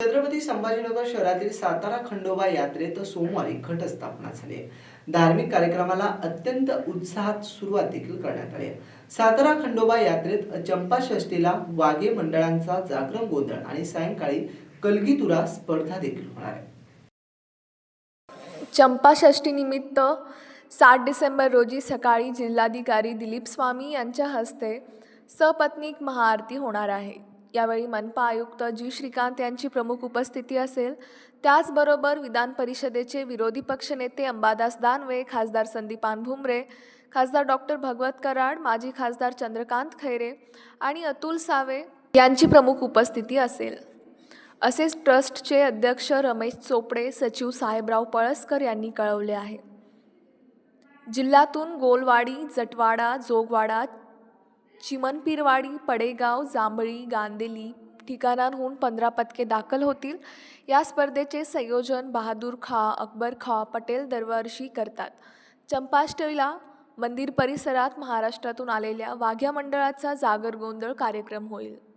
छत्रपती संभाजीनगर शहरातील सातारा खंडोबा यात्रेत सोमवारी घटस्थापना झाली आहे. धार्मिक कार्यक्रमाला अत्यंत उत्साहात सुरुवात देखील करण्यात आली सातारा खंडोबा यात्रेत चंपा षष्टीला वाघे मंडळांचा जागरण गोंधळ आणि सायंकाळी कलगीतुरा स्पर्धा देखील होणार आहे. चंपाषष्ठीनिमित्त सात डिसेंबर रोजी सकाळी जिल्हाधिकारी दिलीप स्वामी यांच्या हस्ते सपत्नीक महाआरती होणार आहे. यावेळी मनपा आयुक्त जी. श्रीकांत यांची प्रमुख उपस्थिती असेल. त्याचबरोबर विधान परिषदेचे विरोधी पक्षनेते अंबादास दानवे खासदार संदीपान भुमरे खासदार डॉक्टर भगवत कराड माजी खासदार चंद्रकांत खैरे आणि अतुल सावे यांची प्रमुख उपस्थिती असेल. असेच ट्रस्टचे अध्यक्ष रमेश चोपडे सचिव साहेबराव पळसकर यांनी कळवले आहे. जिल्ह्यातून गोलवाडी जटवाडा जोगवाडा चिमनपीरवाडी पडेगाव जांभळी गांदेली ठिकाणांहून पंधरा पदके दाखल होतील. या स्पर्धेचे संयोजन बहादूर खा अकबर खा पटेल दरवर्षी करतात. चंपाष्टमीला मंदिर परिसरात महाराष्ट्रातून आलेल्या वाघ्या मंडळाचा जागर गोंधळ कार्यक्रम होईल.